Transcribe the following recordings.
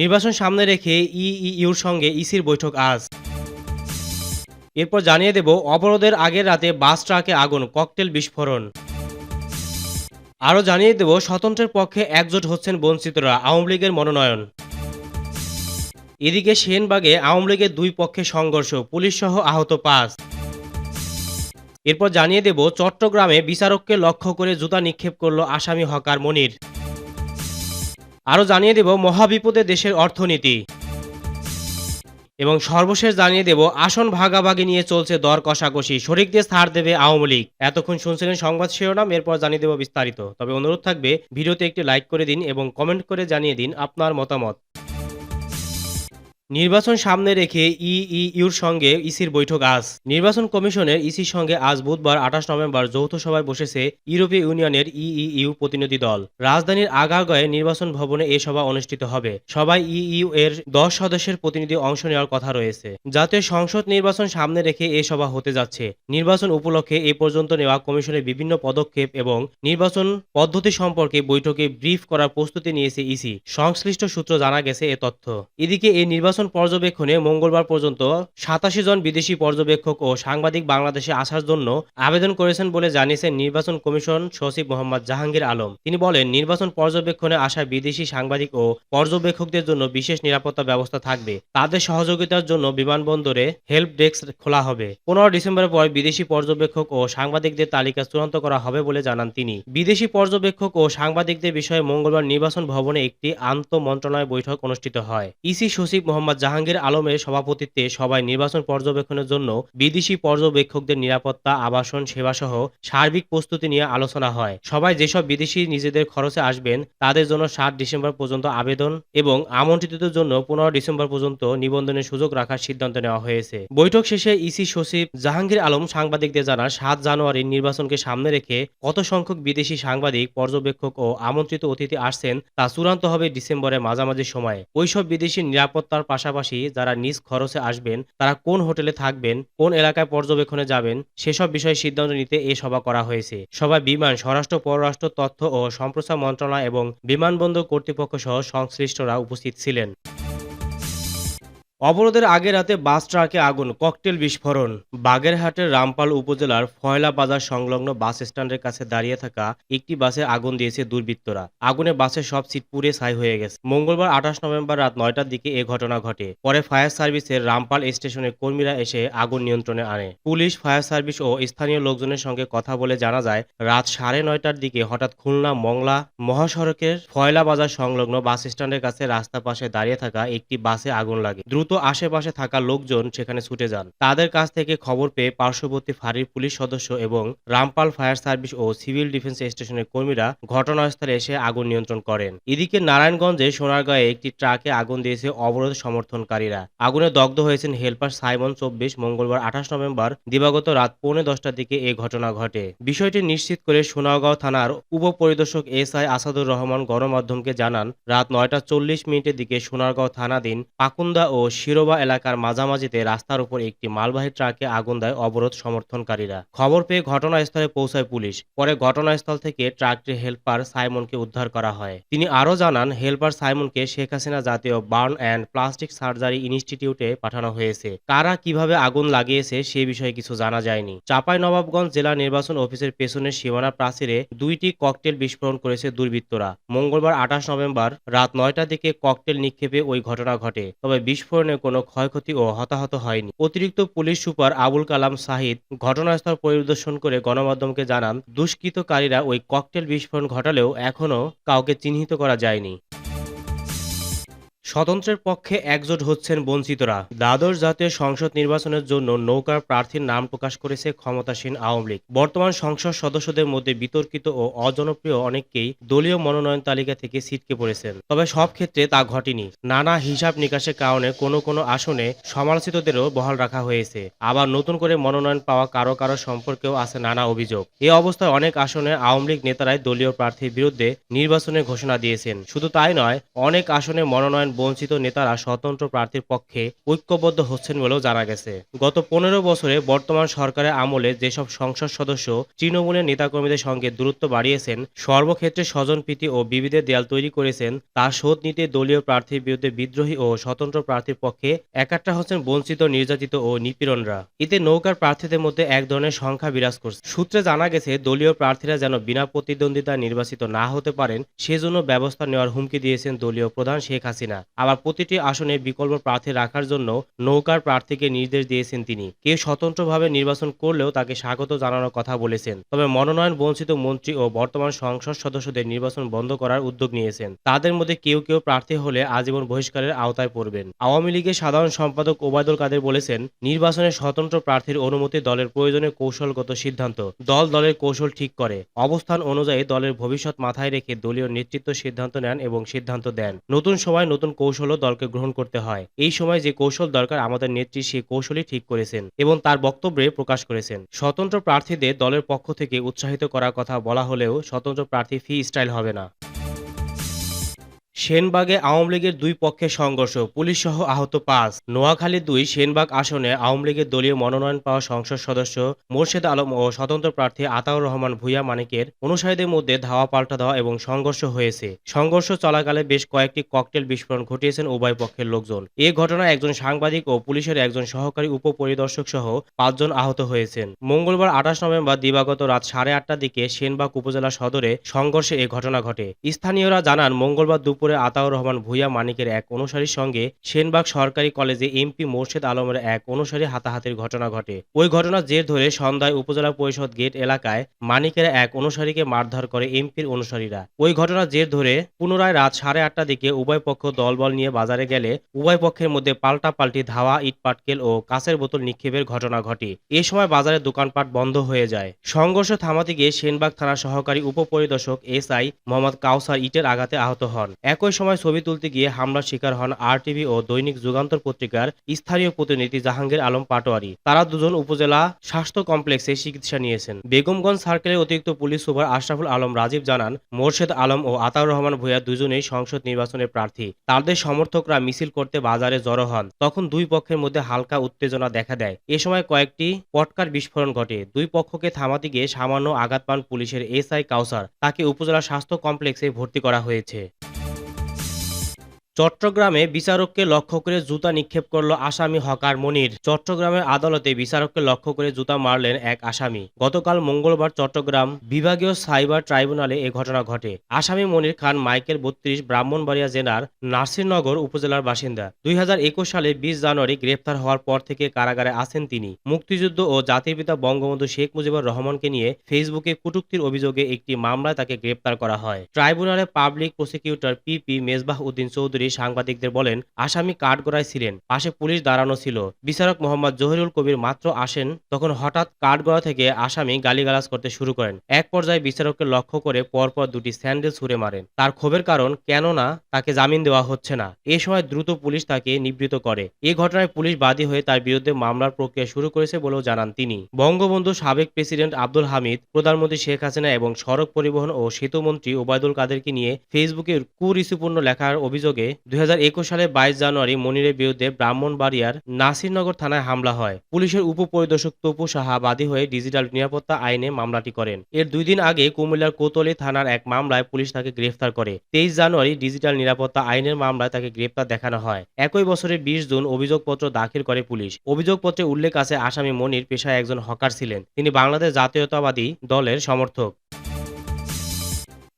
নির্বাচন সামনে রেখে ইইউর সঙ্গে ইসির বৈঠক আজ। এরপর জানিয়ে দেব, অবরোধের আগের রাতে বাস ট্রাকে আগুন, ককটেল বিস্ফোরণ। আরও জানিয়ে দেব, স্বতন্ত্রের পক্ষে একজোট হচ্ছেন বঞ্চিতরা, আওয়ামী লীগের মনোনয়ন। এদিকে সেনবাগে আওয়ামী লীগের দুই পক্ষে সংঘর্ষ, পুলিশ সহ আহত পাঁচ। এরপর জানিয়ে দেব, চট্টগ্রামে বিচারককে লক্ষ্য করে জুতা নিক্ষেপ করল আসামি হকার মনির। আরও জানিয়ে দেব মহাবিপদে দেশের অর্থনীতি। এবং সর্বশেষ জানিয়ে দেব, আসন ভাগাভাগি নিয়ে চলছে দর কষাকষি। শরিকদের ছাড় দেবে আওয়ামী লীগ। এতক্ষণ শুনছিলেন সংবাদ শিরোনাম, এরপর জানিয়ে দেব বিস্তারিত। তবে অনুরোধ থাকবে, ভিডিওতে একটি লাইক করে দিন এবং কমেন্ট করে জানিয়ে দিন আপনার মতামত। নির্বাচন সামনে রেখে ইইউর সঙ্গে ইসির বৈঠক আজ। নির্বাচন কমিশনের ইসির সঙ্গে আজ বুধবার আঠাশ নভেম্বর যৌথ সভায় বসেছে ইউরোপীয় ইউনিয়নের ইইউ প্রতিনিধি দল। রাজধানীর আগারগয়ে নির্বাচন ভবনে এ সভা অনুষ্ঠিত হবে। সবাই ইইউ এর দশ সদস্যের প্রতিনিধি অংশ নেওয়ার কথা রয়েছে। জাতীয় সংসদ নির্বাচন সামনে রেখে এ সভা হতে যাচ্ছে। নির্বাচন উপলক্ষে এ পর্যন্ত নেওয়া কমিশনের বিভিন্ন পদক্ষেপ এবং নির্বাচন পদ্ধতি সম্পর্কে বৈঠকে ব্রিফ করার প্রস্তুতি নিয়েছে ইসি। সংশ্লিষ্ট সূত্র জানা গেছে এ তথ্য। এদিকে এই নির্বাচন পর্যবেক্ষণে মঙ্গলবার পর্যন্ত সাতাশি জন বিদেশি পর্যবেক্ষক ও সাংবাদিক বাংলাদেশে আসার জন্য আবেদন করেছেন বলে জানিয়েছেন নির্বাচন কমিশন সচিব মোহাম্মদ জাহাঙ্গীর আলম। তিনি বলেন, নির্বাচন পর্যবেক্ষণে আসা বিদেশি সাংবাদিক ও পর্যবেক্ষকদের জন্য বিশেষ নিরাপত্তা ব্যবস্থা থাকবে। তাদের সহযোগিতার জন্য বিমানবন্দরে হেল্প ডেস্ক খোলা হবে। পনেরো ডিসেম্বরের পর বিদেশি পর্যবেক্ষক ও সাংবাদিকদের তালিকা চূড়ান্ত করা হবে বলে জানান তিনি। বিদেশি পর্যবেক্ষক ও সাংবাদিকদের বিষয়ে মঙ্গলবার নির্বাচন ভবনে একটি আন্তঃ মন্ত্রণালয় বৈঠক অনুষ্ঠিত হয়। ইসি সচিব মোহাম্মদ জাহাঙ্গীর আলমের সভাপতিত্বে সভায় নির্বাচন পর্যবেক্ষণের জন্য বিদেশি পর্যবেক্ষকদের নিরাপত্তা, আবাসন, সেবাসহ সার্বিক প্রস্তুতি নিয়ে আলোচনা হয়। সবাই যেসব বিদেশি নিজেদের খরচে আসবেন, তাদের জন্য সাত ডিসেম্বর পর্যন্ত আবেদন এবং আমন্ত্রিতদের জন্য পনেরো ডিসেম্বর পর্যন্ত নিবন্ধনের সুযোগ রাখার সিদ্ধান্ত নেওয়া হয়েছে। বৈঠক শেষে ইসি সচিব জাহাঙ্গীর আলম সাংবাদিকদের জানান, সাত জানুয়ারি নির্বাচনকে সামনে রেখে কত সংখ্যক বিদেশি সাংবাদিক, পর্যবেক্ষক ও আমন্ত্রিত অতিথি আসছেন তা চূড়ান্ত হবে ডিসেম্বরের মাঝামাঝি সময়ে। ওইসব বিদেশি নিরাপত্তার পাশাপাশি যারা নিজ খরচে আসবেন, তারা কোন হোটেলে থাকবেন, কোন এলাকায় পর্যবেক্ষণে যাবেন, সেসব বিষয়ে সিদ্ধান্ত নিতে এ সভা করা হয়েছে। সভায় বিমান, স্বরাষ্ট্র, পররাষ্ট্র তথ্য ও সম্প্রচার মন্ত্রণালয় এবং বিমানবন্দর কর্তৃপক্ষ সহ সংশ্লিষ্টরা উপস্থিত ছিলেন। অবরোধের আগে রাতে বাস ট্রাকে আগুন, ককটেল বিস্ফোরণ। বাগেরহাটের রামপাল উপজেলার ফয়লা বাজার সংলগ্ন বাস স্ট্যান্ডের কাছে দাঁড়িয়ে থাকা একটি বাসে আগুন দিয়েছে দুর্বৃত্তরা। আগুনে বাসের সব সিট পুড়ে ছাই হয়ে গেছে। মঙ্গলবার আঠাশ নভেম্বর রাত নয়টার দিকে এ ঘটনা ঘটে। পরে ফায়ার সার্ভিসের রামপাল স্টেশনের কর্মীরা এসে আগুন নিয়ন্ত্রণে আনে। পুলিশ, ফায়ার সার্ভিস ও স্থানীয় লোকজনের সঙ্গে কথা বলে জানা যায়, রাত সাড়ে নয়টার দিকে হঠাৎ খুলনা মংলা মহাসড়কের ফয়লা বাজার সংলগ্ন বাস স্ট্যান্ডের কাছে রাস্তা পাশে দাঁড়িয়ে থাকা একটি বাসে আগুন লাগে। দ্রুত আশেপাশে থাকা লোকজন সেখানে ছুটে যান। তাদের কাছ থেকে খবর পেয়ে পার্শ্ববর্তী ফাঁড়ির পুলিশ সদস্য এবং রামপাল ফায়ার সার্ভিস ও সিভিল ডিফেন্স স্টেশনের কর্মীরা ঘটনাস্থলে এসে আগুন নিয়ন্ত্রণ করেন। এদিকে নারায়ণগঞ্জে সোনারগাঁয়ে একটি ট্রাকে আগুন দিয়েছে অবরোধ সমর্থনকারীরা। আগুনে দগ্ধ হয়েছেন হেলপার সাইমন চব্বিশ, মঙ্গলবার আঠাশ নভেম্বর, দিবাগত রাত পৌনে দশটার দিকে এ ঘটনা ঘটে। বিষয়টি নিশ্চিত করে সোনারগাঁও থানার উপপরিদর্শক এস আই আসাদুর রহমান গণমাধ্যমকে জানান, রাত নয়টা চল্লিশ মিনিটের দিকে সোনারগাঁও থানাধীন পাকুন্দা ও শিরোবা এলাকার মাঝামাঝিতে রাস্তার উপর একটি মালবাহী ট্রাকে আগুন দেয় অবরোধ সমর্থনকারীরা। খবর পেয়ে ঘটনাস্থলে পৌঁছায় পুলিশ। পরে ঘটনাস্থল থেকে ট্রাকটির হেল্পার সাইমনকে উদ্ধার করা হয়। তিনি আরও জানান, হেল্পার সাইমনকে শেখ হাসিনা জাতীয় বার্ন অ্যান্ড প্লাস্টিক সার্জারি ইনস্টিটিউটে পাঠানো হয়েছে। কারা কীভাবে আগুন লাগিয়েছে সে বিষয়ে কিছু জানা যায়নি। চাপাই নবাবগঞ্জ জেলা নির্বাচন অফিসের পেছনের সীমানা প্রাচীরে দুইটি ককটেল বিস্ফোরণ করেছে দুর্বৃত্তরা। মঙ্গলবার আঠাশ নভেম্বর রাত নয়টার দিকে ককটেল নিক্ষেপে ওই ঘটনা ঘটে। তবে বিস্ফোরণে কোনো ক্ষয়ক্ষতি ও হতাহত হয়নি। অতিরিক্ত পুলিশ সুপার আবুল কালাম সাহিদ ঘটনাস্থল পরিদর্শন করে গণমাধ্যমকে জানান, দুষ্কৃতকারীরা ওই ককটেল বিস্ফোরণ ঘটালেও এখনও কাউকে চিহ্নিত করা যায়নি। স্বতন্ত্রের পক্ষে একজোট হচ্ছেন বঞ্চিতরা। দ্বাদশ জাতীয় সংসদ নির্বাচনের জন্য নৌকার প্রার্থীর নাম প্রকাশ করেছে ক্ষমতাসীন আওয়ামী লীগ। বর্তমান সংসদ সদস্যদের মধ্যে বিতর্কিত ও অজনপ্রিয় অনেককেই দলীয় মনোনয়ন তালিকা থেকে ছিটকে পড়েছেন। তবে সব ক্ষেত্রে তা ঘটেনি। নানা হিসাব নিকাশের কারণে কোনো কোনো আসনে সমালোচিতদেরও বহাল রাখা হয়েছে। আবার নতুন করে মনোনয়ন পাওয়া কারও কারও সম্পর্কেও আছে নানা অভিযোগ। এ অবস্থায় অনেক আসনে আওয়ামী লীগ নেতারাই দলীয় প্রার্থীর বিরুদ্ধে নির্বাচনের ঘোষণা দিয়েছেন। শুধু তাই নয়, অনেক আসনে মনোনয়ন বঞ্চিত নেতারা স্বতন্ত্র প্রার্থীর পক্ষে ঐক্যবদ্ধ হচ্ছেন বলেও জানা গেছে। গত পনেরো বছরে বর্তমান সরকারের আমলে যেসব সংসদ সদস্য তৃণমূলের নেতাকর্মীদের সঙ্গে দূরত্ব বাড়িয়েছেন, সর্বক্ষেত্রে স্বজনপ্রীতি ও বিবিধের দেয়াল তৈরি করেছেন, তার শোধ নিতে দলীয় প্রার্থীর বিরুদ্ধে বিদ্রোহী ও স্বতন্ত্র প্রার্থীর পক্ষে একাট্টা হচ্ছেন বঞ্চিত, নির্যাতিত ও নিপীড়নরা। এতে নৌকার প্রার্থীদের মধ্যে এক ধরনের সংখ্যা বিরাজ করছে। সূত্রে জানা গেছে, দলীয় প্রার্থীরা যেন বিনা প্রতিদ্বন্দ্বিতা নির্বাচিত না হতে পারেন, সেজন্য ব্যবস্থা নেওয়ার হুমকি দিয়েছেন দলীয় প্রধান শেখ হাসিনা। আবার প্রতিটি আসনে বিকল্প প্রার্থী রাখার জন্য নৌকার প্রার্থীকে নির্দেশ দিয়েছেন তিনি। কেউ স্বতন্ত্রভাবে নির্বাচন করলেও তাকে স্বাগত জানানোর কথা বলেছেন। তবে মনোনয়ন বঞ্চিত মন্ত্রী ও বর্তমান সংসদ সদস্যদের নির্বাচন বন্ধ করার উদ্যোগ নিয়েছেন। তাদের মধ্যে কেউ কেউ প্রার্থী হলে আজীবন বহিষ্কারের আওতায় পড়বেন। আওয়ামী লীগের সাধারণ সম্পাদক ওবায়দুল কাদের বলেছেন, নির্বাচনে স্বতন্ত্র প্রার্থীর অনুমতি দলের প্রয়োজনে কৌশলগত সিদ্ধান্ত। দল দলের কৌশল ঠিক করে। অবস্থান অনুযায়ী দলের ভবিষ্যৎ মাথায় রেখে দলীয় নেতৃত্ব সিদ্ধান্ত নেন এবং সিদ্ধান্ত দেন। নতুন সময় নতুন কৌশলও দলকে গ্রহণ করতে হয়। এই সময় যে কৌশল দরকার আমাদের নেত্রী সেই কৌশলই ঠিক করেছেন এবং তার বক্তব্যে প্রকাশ করেছেন। স্বতন্ত্র প্রার্থীদের দলের পক্ষ থেকে উৎসাহিত করার কথা বলা হলেও স্বতন্ত্র প্রার্থী ফি স্টাইল হবে না। সেনবাগে আওয়ামী লীগের দুই পক্ষের সংঘর্ষ পুলিশ সহ আহত পাঁচ। নোয়াখালী দুই সেনবাগ আসনে আওয়ামী লীগের দলীয় মনোনয়ন পাওয়া সংসদ সদস্য মোর্শেদ আলম ও স্বতন্ত্র প্রার্থী আতাউর রহমান ভুইয়া মানিকের অনুসারীদের মধ্যে ধাওয়া পাল্টা দেওয়া এবং সংঘর্ষ হয়েছে। সংঘর্ষ চলাকালে বেশ কয়েকটি ককটেল বিস্ফোরণ ঘটিয়েছেন উভয় পক্ষের লোকজন। এ ঘটনায় একজন সাংবাদিক ও পুলিশের একজন সহকারী উপপরিদর্শক সহ পাঁচজন আহত হয়েছেন। মঙ্গলবার আঠাশ নভেম্বর দিবাগত রাত সাড়ে আটটার দিকে সেনবাগ উপজেলা সদরে সংঘর্ষে এ ঘটনা ঘটে। স্থানীয়রা জানান, মঙ্গলবার দুপুরে আতাউর রহমান ভুইয়া মানিকের এক অনুসারীর সঙ্গে সেনবাগ সরকারি কলেজে এমপি মোর্শেদ আলমের এক অনুসারী হাতাহাতির ঘটনা ঘটে। ওই ঘটনার জের ধরে সন্ধ্যায় উপজেলা পরিষদ গেট এলাকায় মানিকের এক অনুসারীকে মারধর করে এমপির অনুসারীরা। ওই ঘটনার জের ধরে পুনরায় রাত সাড়ে আটটার দিকে উভয় পক্ষ দলবল নিয়ে বাজারে গেলে উভয় পক্ষের মধ্যে পাল্টা পাল্টি ধাওয়া ইট পাটকেল ও কাঁচের বোতল নিক্ষেপের ঘটনা ঘটে। এ সময় বাজারে দোকানপাট বন্ধ হয়ে যায়। সংঘর্ষ থামাতে গিয়ে সেনবাগ থানা সহকারী উপপরিদর্শক এসআই মোহাম্মদ কাউসার ইটের আঘাতে আহত হন। একই সময় ছবি তুলতে গিয়ে হামলার শিকার হন আরটিভি ও দৈনিক যুগান্তর পত্রিকার স্থানীয় প্রতিনিধি জাহাঙ্গীর আলম পাটোয়ারি। তারা দুজন উপজেলা স্বাস্থ্য কমপ্লেক্সে চিকিৎসা নিয়েছেন। বেগমগঞ্জ সার্কেলের অতিরিক্ত পুলিশ সুপার আশরাফুল আলম রাজীব জানান, মোর্শেদ আলম ও আতাউর রহমান ভূঁইয়া দুজনেই সংসদ নির্বাচনের প্রার্থী। তাদের সমর্থকরা মিছিল করতে বাজারে জড়ো হন। তখন দুই পক্ষের মধ্যে হালকা উত্তেজনা দেখা দেয়। এ সময় কয়েকটি পটকার বিস্ফোরণ ঘটে। দুই পক্ষকে থামাতে গিয়ে সামান্য আঘাত পান পুলিশের এসআই কাউসার। তাকে উপজেলা স্বাস্থ্য কমপ্লেক্সে ভর্তি করা হয়েছে। চট্টগ্রামে বিচারককে লক্ষ্য করে জুতা নিক্ষেপ করল আসামি হকার মনির। চট্টগ্রামের আদালতে বিচারককে লক্ষ্য করে জুতা মারলেন এক আসামি। গতকাল মঙ্গলবার চট্টগ্রাম বিভাগীয় সাইবার ট্রাইব্যুনালে এ ঘটনা ঘটে। আসামি মনির খান মাইকেল বত্রিশ, ব্রাহ্মণবাড়িয়া জেলার নাসিরনগর উপজেলার বাসিন্দা। দুই হাজার একুশ সালে বিশ জানুয়ারি গ্রেপ্তার হওয়ার পর থেকে কারাগারে আছেন তিনি। মুক্তিযুদ্ধ ও জাতির পিতা বঙ্গবন্ধু শেখ মুজিবুর রহমানকে নিয়ে ফেসবুকে কটূক্তির অভিযোগে একটি মামলায় তাকে গ্রেপ্তার করা হয়। ট্রাইব্যুনালে public prosecutor PP Mezbah Uddin Chowdhury সাংবাদিকদের বলেন, আসামি কাঠগড়ায় ছিলেন, পাশে পুলিশ দাঁড়ানো ছিল। বিচারক মোহাম্মদ জহিরুল কবির মাত্র আসেন, তখন হঠাৎ কাঠগড়া থেকে আসামি গালিগালাজ করতে শুরু করেন। এক পর্যায়ে বিচারককে লক্ষ্য করে পরপর দুটি স্যান্ডেল ছুড়ে মারেন। তার ক্ষোভের কারণ কেননা তাকে জামিন দেওয়া হচ্ছে না। এ সময় দ্রুত পুলিশ তাকে নিবৃত করে। এ ঘটনায় পুলিশ বাদী হয়ে তার বিরুদ্ধে মামলার প্রক্রিয়া শুরু করেছে বলেও জানান তিনি। বঙ্গবন্ধু সাবেক প্রেসিডেন্ট আব্দুল হামিদ, প্রধানমন্ত্রী শেখ হাসিনা এবং সড়ক পরিবহন ও সেতুমন্ত্রী ওবায়দুল কাদেরকে নিয়ে ফেসবুকে কুরুচিপূর্ণ লেখার অভিযোগে দুই হাজার একুশ সালে বাইশ জানুয়ারি মনিরের বিরুদ্ধে ব্রাহ্মণবাড়িয়ার নাসিরনগর থানায় হামলা হয়। পুলিশের উপপরিদর্শক তপু সাহা বাদী হয়ে ডিজিটাল নিরাপত্তা আইনে মামলাটি করেন। এর দুই দিন আগে কুমিল্লার কোতলি থানার এক মামলায় পুলিশ তাকে গ্রেফতার করে। তেইশ জানুয়ারি ডিজিটাল নিরাপত্তা আইনের মামলায় তাকে গ্রেফতার দেখানো হয়। একই বছরের বিশ জুন অভিযোগপত্র দাখিল করে পুলিশ। অভিযোগপত্রে উল্লেখ আছে, আসামি মনির পেশায় একজন হকার ছিলেন। তিনি বাংলাদেশ জাতীয়তাবাদী দলের সমর্থক।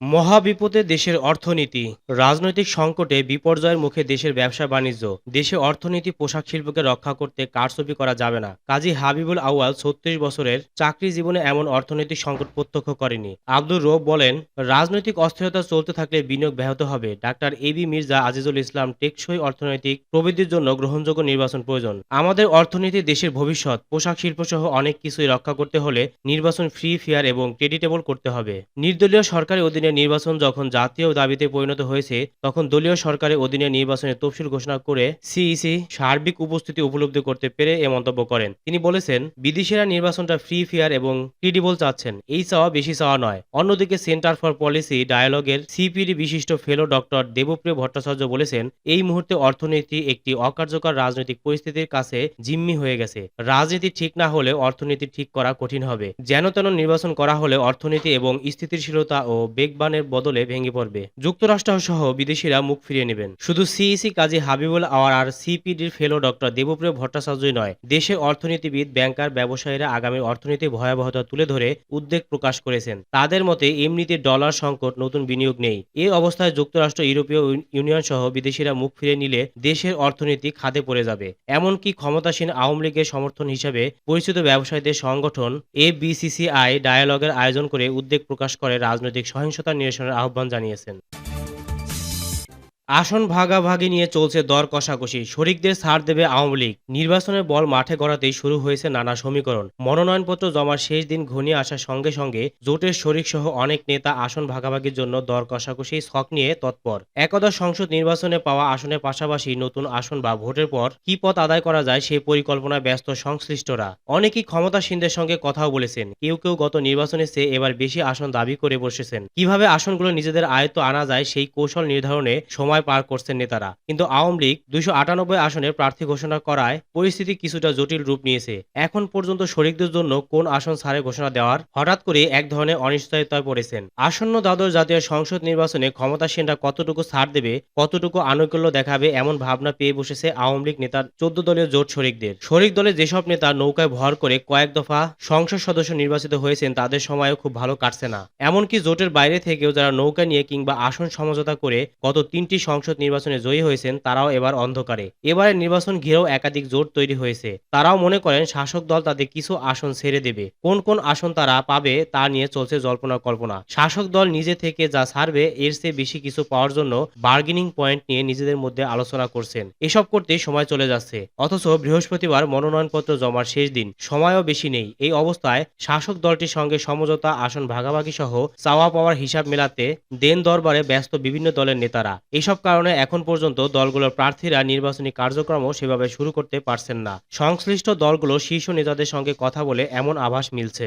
মহাবিপদে দেশের অর্থনীতি। রাজনৈতিক সংকটে বিপর্যয়ের মুখে দেশের ব্যবসা বাণিজ্য। দেশে অর্থনীতি পোশাক শিল্পকে রক্ষা করতে কারচুপি করা যাবে না। কাজী হাবিবুল আউয়াল ছত্রিশ বছরের চাকরি জীবনে এমন অর্থনৈতিক সংকট প্রত্যক্ষ করেনি। আব্দুর রব বলেন, রাজনৈতিক অস্থিরতা চলতে থাকলে বিনিয়োগ ব্যাহত হবে। Doctor A B Mirza Azizul Islam টেকসই অর্থনৈতিক প্রবৃদ্ধির জন্য গ্রহণযোগ্য নির্বাচন প্রয়োজন। আমাদের অর্থনীতি দেশের ভবিষ্যৎ। পোশাক শিল্প সহ অনেক কিছুই রক্ষা করতে হলে নির্বাচন ফ্রি, ফেয়ার এবং ক্রেডিটেবল করতে হবে। নির্দলীয় সরকারের অধীনে অধীনে নির্বাচন যখন জাতীয় দাবিতে পরিণত হয়েছে, তখন দলীয় সরকারের অধীনে নির্বাচনের তফসিল ঘোষণা করে সিইসি সার্বিক উপস্থিতি উপলব্ধি করতে পেরে এ মন্তব্য করেন। তিনি বলেছেন, বিদেশিরা নির্বাচনটা ফ্রি ফেয়ার এবং ক্রিডিবল চাচ্ছেন। এই চাওয়া বেশি চাওয়া নয়। অন্যদিকে সেন্টার ফর পলিসি ডায়ালগের সিপিডি বিশিষ্ট ফেলো ডক্টর দেবপ্রিয় ভট্টাচার্য বলেছেন, এই মুহূর্তে অর্থনীতি একটি অকার্যকর রাজনৈতিক পরিস্থিতির কাছে জিম্মি হয়ে গেছে। রাজনীতি ঠিক না হলে অর্থনীতি ঠিক করা কঠিন হবে। যেন তেন নির্বাচন করা হলে অর্থনীতি এবং স্থিতিশীলতা ও বেগবানের বদলে ভেঙে পড়বে। যুক্তরাষ্ট্র সহ বিদেশিরা মুখ ফিরিয়ে নেবেন। শুধু সিইসি কাজী হাবিবুল আওয়ার আর সিপিডির ফেলো ডক্টর দেবপ্রিয় ভট্টাচার্যই নয় দেশের অর্থনীতিবিদ, ব্যাংকার, ব্যবসায়ীরা আগামী অর্থনীতি ভয়াবহতা তুলে ধরে উদ্বেগ প্রকাশ করেছেন। তাদের মতে, এমনিতে ডলার সংকট নতুন বিনিয়োগ নেই। এ অবস্থায় যুক্তরাষ্ট্র, ইউরোপীয় ইউনিয়ন সহ বিদেশিরা মুখ ফিরে নিলে দেশের অর্থনীতি খাদে পড়ে যাবে। এমনকি ক্ষমতাসীন আওয়ামী লীগের সমর্থন হিসাবে পরিচিত ব্যবসায়ীদের সংগঠন এ বিসিসিআই ডায়ালগের আয়োজন করে উদ্বেগ প্রকাশ করে রাজনৈতিক সহিংসতা নিরসনের আহ্বান জানিয়েছেন। আসন ভাগাভাগি নিয়ে চলছে দর কষাকষি। শরিকদের ছাড় দেবে আওয়ামী লীগ। নির্বাচনের বল মাঠে গড়াতেই শুরু হয়েছে নানা সমীকরণ। মনোনয়নপত্র জমার শেষ দিন ঘনিয়ে আসার সঙ্গে সঙ্গে জোটের শরিক সহ অনেক নেতা আসন ভাগাভাগির জন্য দর কষাকষি ছক নিয়ে তৎপর। একদা সংসদ নির্বাচনে পাওয়া আসনের পাশাপাশি নতুন আসন বা ভোটের পর কি পথ আদায় করা যায় সেই পরিকল্পনায় ব্যস্ত সংশ্লিষ্টরা। অনেকেই ক্ষমতাসীনদের সঙ্গে কথাও বলেছেন, কেউ কেউ গত নির্বাচনে চেয়ে এবার বেশি আসন দাবি করে বসেছেন। কীভাবে আসনগুলো নিজেদের আয়ত্ত আনা যায় সেই কৌশল নির্ধারণে সময় পার করছেন নেতারা। কিন্তু আওয়ামী লীগ দুইশো আটানব্বই আসনের প্রার্থী ঘোষণা করায় পরিস্থিতি কিছুটা জটিল রূপ নিয়েছে। এখন পর্যন্ত শরিকদের জন্য কোন আসন ছাড়ে ঘোষণা দেওয়ার হঠাৎ করে এক ধরনের অনিশ্চয়তায় পড়েছেন। আসন্ন দ্বাদশ জাতীয় সংসদ নির্বাচনে ক্ষমতাসীনরা কতটুকু ছাড় দেবে, কতটুকু আনুকূল্য দেখাবে এমন ভাবনা পেয়ে বসেছে আওয়ামী লীগ নেতার চোদ্দ দলীয় জোট শরিকদের। শরিক দলে যেসব নেতা নৌকায় ভর করে কয়েক দফা সংসদ সদস্য নির্বাচিত হয়েছেন, তাদের সময়ও খুব ভালো কাটছে না। এমনকি জোটের বাইরে থেকেও যারা নৌকা নিয়ে কিংবা আসন সমঝোতা করে গত তিনটি সংসদ নির্বাচনে জয়ী হয়েছেন, তারাও এবার অন্ধকারে। এবারে নির্বাচন ঘিরেও একাধিক জোট তৈরি হয়েছে। তারাও মনে করেন শাসক দল তাদের কিছু আসন ছেড়ে দেবে। কোন কোন আসন তারা পাবে তা নিয়ে চলছে জল্পনা কল্পনা। শাসক দল নিজে থেকে যা ছাড়বে, এর চেয়ে বেশি কিছু পাওয়ার জন্য বার্গেনিং পয়েন্ট নিয়ে নিজেদের মধ্যে আলোচনা করছেন। এসব করতে সময় চলে যাচ্ছে। অথচ বৃহস্পতিবার মনোনয়নপত্র জমার শেষ দিন। সময়ও বেশি নেই। এই অবস্থায় শাসক দলটির সঙ্গে সমঝোতা, আসন ভাগাভাগি সহ চাওয়া পাওয়ার হিসাব মেলাতে দেন দরবারে ব্যস্ত বিভিন্ন দলের নেতারা। এসব কারণে এখন পর্যন্ত দলগুলোর প্রার্থীরা নির্বাচনী কার্যক্রমও সেভাবে শুরু করতে পারছেন না। সংশ্লিষ্ট দলগুলো শীর্ষ নেতাদের সঙ্গে কথা বলে এমন আভাস মিলছে।